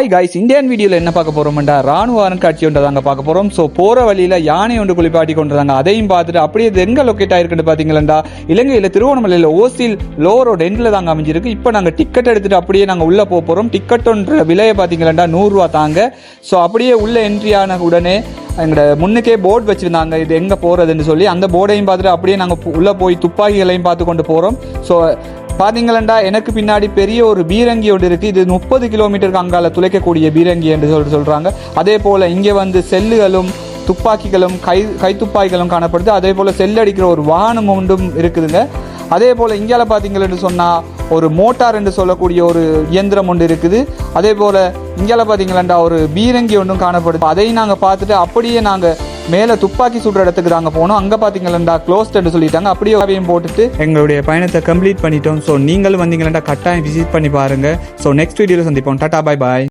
High guys Indian வீடியோவில் என்ன பார்க்க போகிறோம்டா ராணுவ அருங்காட்சி ஒன்றை தாங்க பார்க்க போகிறோம் ஸோ போகிற வழியில் யானை ஒன்று குளிப்பாட்டி கொண்டுறாங்க அதையும் பார்த்துட்டு அப்படியே இது லொக்கேட் ஆயிருக்குன்னு பாத்தீங்களா இலங்கையில் திருவண்ணாமலையில் ஓசில் லோ ரோட் எண்டில் தாங்க அமைஞ்சிருக்கு. இப்போ நாங்கள் டிக்கெட் எடுத்துகிட்டு அப்படியே நாங்கள் உள்ளே போக போறோம். டிக்கெட்டுன்ற விலையை பார்த்தீங்களா நூறுரூவா தாங்க. ஸோ அப்படியே உள்ளே என்ட்ரி ஆன உடனே எங்களோட முன்னுக்கே போர்டு வச்சிருந்தாங்க. இது எங்கே போகிறதுன்னு சொல்லி அந்த போர்டையும் பார்த்துட்டு அப்படியே நாங்கள் உள்ளே போய் துப்பாக்கிகளையும் பார்த்து கொண்டு போகிறோம் ஸோ பாத்தீங்களா எனக்கு பின்னாடி பெரிய ஒரு பீரங்கி ஒன்று இருக்கு. இது முப்பது கிலோமீட்டருக்கு அங்கால துளைக்கக்கூடிய பீரங்கி என்று சொல்லிட்டு சொல்றாங்க. அதே போல இங்கே வந்து செல்லுகளும் துப்பாக்கிகளும் கை கைத்துப்பாக்கிகளும் காணப்படுது. அதே போல செல்லடிக்கிற ஒரு வாகனம் ஒன்றும் இருக்குதுங்க. அதே போல இங்கால பார்த்தீங்கன்னு சொன்னா ஒரு மோட்டார் என்று சொல்லக்கூடிய ஒரு இயந்திரம் ஒன்று இருக்குது. அதே போல இங்கால பார்த்தீங்களா ஒரு பீரங்கி ஒன்றும் காணப்படுது. அதையும் நாங்கள் பார்த்துட்டு அப்படியே நாங்கள் மேலே துப்பாக்கி சுடுற இடத்துக்கு தாங்க போனோம். அங்கே பார்த்தீங்களா க்ளோஸ்ட்னு சொல்லிட்டாங்க. அப்படியே அவையும் போட்டுட்டு எங்களுடைய பயணத்தை கம்ப்ளீட் பண்ணிட்டோம். ஸோ நீங்களும் வந்தீங்களா கட்டாயம் விசிட் பண்ணி பாருங்க. ஸோ நெக்ஸ்ட் வீடியோவில் சந்திப்போம். டாடா பாய் பாய்